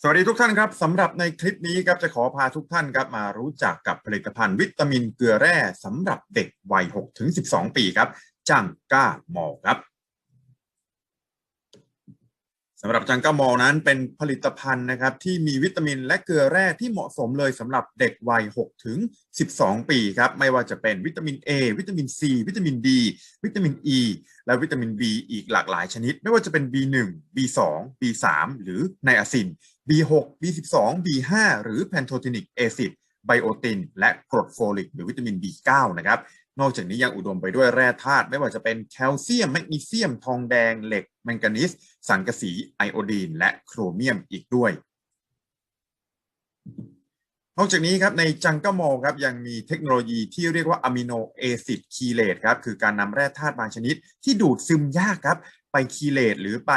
สวัสดีทุกท่านครับสำหรับในคลิปนี้ครับจะขอพาทุกท่านครับมารู้จักกับผลิตภัณฑ์วิตามินเกลือแร่สำหรับเด็กวัย6ถึง12 ปีครับจังก้ามอครับำหรับจังก้ามอลนั้นเป็นผลิตภัณฑ์นะครับที่มีวิตามินและเกลือแร่ที่เหมาะสมเลยสำหรับเด็กวัย 6 ถึง 12 ปีครับไม่ว่าจะเป็นวิตามิน A วิตามิน C วิตามิน D วิตามิน E และวิตามิน B อีกหลากหลายชนิด ไม่ว่าจะเป็น B1 B2 B3 หรือไนอาซิน B6 B12 B5 หรือแพนโทตินิกแอซิดไบโอติน และกรดโฟลิกหรือวิตามิน B9 นะครับ นอกจากนี้ยังอุดมไปด้วยแร่ธาตุไม่ว่าจะเป็นแคลเซียมแมกนีเซียม ทองแดง เหล็ก แมงกานีสสังกะสีไอโอดีน และโครเมียมอีกด้วย นอกจากนี้ครับในจังก้ามอลครับยังมีเทคโนโลยีที่เรียกว่าอะมิโนเอซิดคีเลตครับคือการนำแร่ธาตุบางชนิด ที่ดูดซึมยากครับ ไปคีเลตหรือไป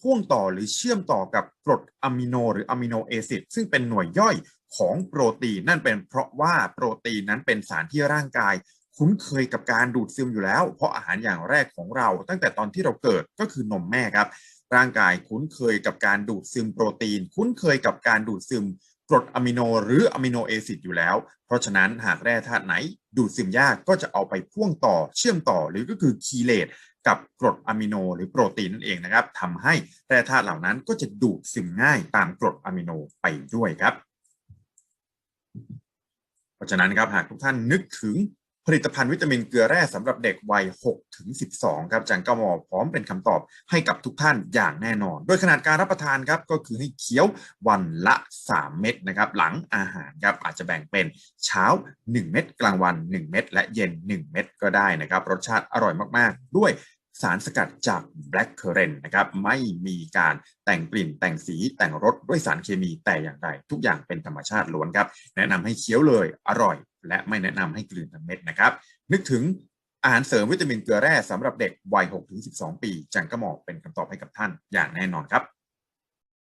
พ่วงต่อหรือเชื่อมต่อกับกรดอะมิโนหรืออะมิโนเอซิดซึ่งเป็นหน่วยย่อยของโปรตีนนั่นเป็นเพราะว่าโปรตีนนั้นเป็นสารที่ร่างกาย คุ้นเคยกับการดูดซึมอยู่แล้ว เพราะอาหารอย่างแรกของเรา ตั้งแต่ตอนที่เราเกิดก็คือนมแม่ครับ ร่างกายคุ้นเคยกับการดูดซึมโปรตีน คุ้นเคยกับการดูดซึมกรดอะมิโนหรืออะมิโนเอซิดอยู่แล้ว เพราะฉะนั้นหากแร่ธาตุไหน ดูดซึมยากก็จะเอาไปพ่วงต่อเชื่อมต่อหรือก็คือคีเลตกับกรดอะมิโนหรือโปรตีนนั่นเองนะครับทำให้แร่ธาตุเหล่านั้นก็จะดูดซึมง่ายตามกรดอะมิโนไปด้วยครับ เพราะฉะนั้นครับหากทุกท่านนึกถึง ผลิตภัณฑ์วิตามินเกลือแร่สำหรับเด็กวัย 6 ถึง 12 ครับจังกมอพร้อมเป็นคำตอบให้กับทุกท่านอย่างแน่นอน โดยขนาดการรับประทานครับก็คือให้เคี้ยววันละ 3 เม็ดนะครับ หลังอาหารครับอาจจะแบ่งเป็นเช้า 1 เม็ดกลางวัน 1 เม็ดและเย็น 1 เม็ดก็ได้นะครับ รสชาติอร่อยมาก ๆ ด้วยสารสกัดจาก black currant นะครับไม่มีการแต่งกลิ่นแต่งสีแต่งรสด้วยสารเคมีแต่อย่างใดทุกอย่างเป็นธรรมชาติล้วนครับ แนะนำให้เคี้ยวเลยอร่อย และไม่แนะนำให้กลืนทั้งเม็ดนะครับ นึกถึงอาหารเสริมวิตามินเกลือแร่สำหรับเด็กวัย 6-12 ปี จังกระหมอกเป็นคำตอบให้กับท่านอย่างแน่นอนครับ